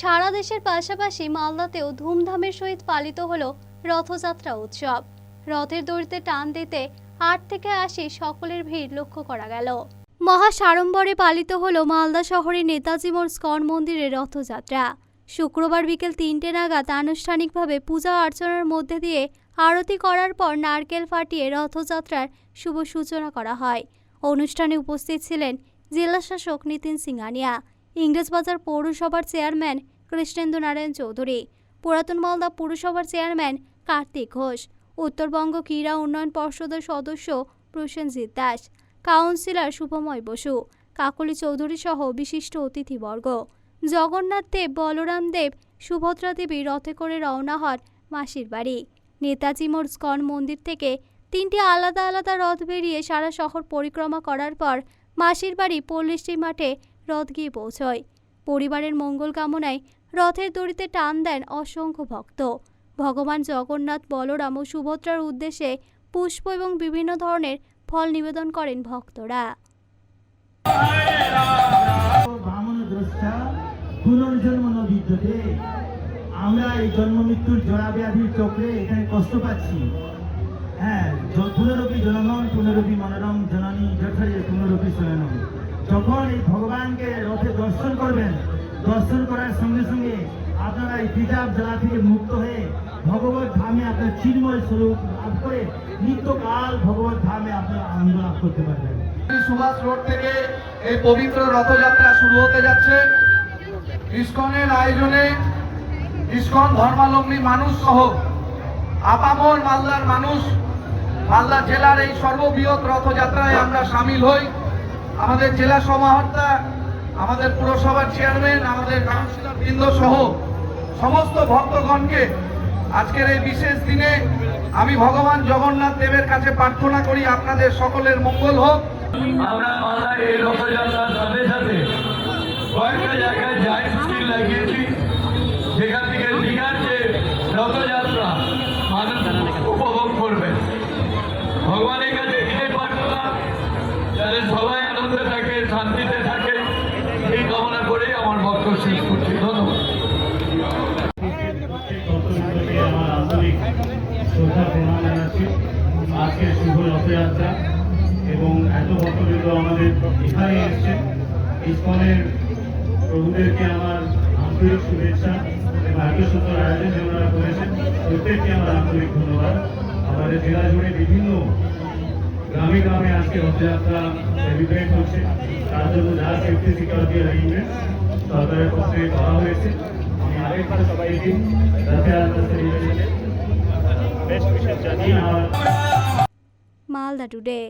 সারা দেশের পাশাপাশি মালদাতেও ধুমধামের সহিত পালিত হল রথযাত্রা উৎসব। রথের দড়িতে টান দিতে আট থেকে আশি সকলের ভিড় লক্ষ্য করা গেল। মহা সাড়ম্বরে পালিত হল মালদা শহরের নেতাজি স্কন মন্দিরে রথযাত্রা। শুক্রবার বিকেল তিনটে নাগাদ আনুষ্ঠানিকভাবে পূজা অর্চনার মধ্যে দিয়ে আরতি করার পর নারকেল ফাটিয়ে রথযাত্রার শুভ সূচনা করা হয়। অনুষ্ঠানে উপস্থিত ছিলেন জেলা শাসক নিতিন সিংহানিয়া ইংরেজবাজার পৌরসভার চেয়ারম্যান কৃষ্ণেন্দু নারায়ণ চৌধুরী, পুরাতন মালদা পুরসভার চেয়ারম্যান কার্তিক ঘোষ, উত্তরবঙ্গ ক্রীড়া উন্নয়ন পর্ষদের সদস্য প্রসেনজিৎ দাস, কাউন্সিলর শুভময় বসু, কাকলি চৌধুরী সহ বিশিষ্ট অতিথিবর্গ। জগন্নাথ দেব, বলরাম দেব, সুভদ্রা দেবী রথে করে রওনা হন মাসির বাড়ি। নেতাজি মোড় স্কন মন্দির থেকে তিনটি আলাদা আলাদা রথ বেরিয়ে সারা শহর পরিক্রমা করার পর মাসির বাড়ি পল্লিশ্রী মাঠে রথ গিয়ে পৌঁছয়। পরিবারের মঙ্গল কামনায় রথের দড়িতে টান দেন অসংখ্য ভক্ত। ভগবান জগন্নাথ, বলরাম ও সুভদ্রার উদ্দেশ্যে পুষ্প এবং বিভিন্ন ধরনের ফল নিবেদন করেন ভক্তরা। আমরা এই জন্ম মৃত্যুর জরা ব্যাধির চক্রে এখানে কষ্ট পাচ্ছি। হ্যাঁ পুনরপি জননম মনোরম জননী জঠরে পুনরপি শয়নম যখন এই ভগবানকে রথে দর্শন করবেন? দর্শন করার সঙ্গে সঙ্গে আপনারা এই পিজাব জ্বালা থেকে মুক্ত হয়ে ভগবত ধামে আপনার চিন্ময় স্বরূপ লাভ করে নিত্যকাল ভগবত ধামে আপনারা আনন্দ লাভ করতে পারবেন। সুভাষ রোড থেকে এই পবিত্র রথযাত্রা শুরু হতে যাচ্ছে। ইস্কনের আয়োজনে ইস্কন ধর্মাবলম্বী মানুষ সহ আপামর মালদার মানুষ, মালদা জেলার এই সর্ববৃহৎ রথযাত্রায় আমরা সামিল হই। আমাদের জেলা সমাহর্তা আমাদের পুরসভার চেয়ারম্যান, আমাদের কাউন্সিলর বৃন্দ সহ সমস্ত ভক্তগণকে আজকের এই বিশেষ দিনে আমি ভগবান জগন্নাথ দেবের কাছে প্রার্থনা করি, আপনাদের সকলের মঙ্গল হোক। আমরা রথযাত্রার থেকে যে রথযাত্রা উপভোগ ভগবানের কাছে সবাই আনন্দে থাকে, শান্তিতে শেষ করছি। ধন্যবাদ। আজকের শুভ রথযাত্রা এবং এত ভক্তবৃন্দ আমাদের এখানে এসছে ইস্কনের প্রভুদেরকে আমার আন্তরিক শুভেচ্ছা এত সুন্দর আয়োজন যে ওনারা করেছেন। প্রত্যেককে আমার আন্তরিক ধন্যবাদ। আমাদের জেলা জুড়ে বিভিন্ন গ্রামে গ্রামে আজকে রথযাত্রা সেলিব্রেট হচ্ছে তার জন্য যা সেফটি সিকিউরিটি অ্যারেঞ্জমেন্ট সরকারের পক্ষে করা হয়েছে আমি আরেকবার সবাইকে রথযাত্রা সেলিব্রেশনে বেস্ট উইশেস জানিয়ে মালদা টুডে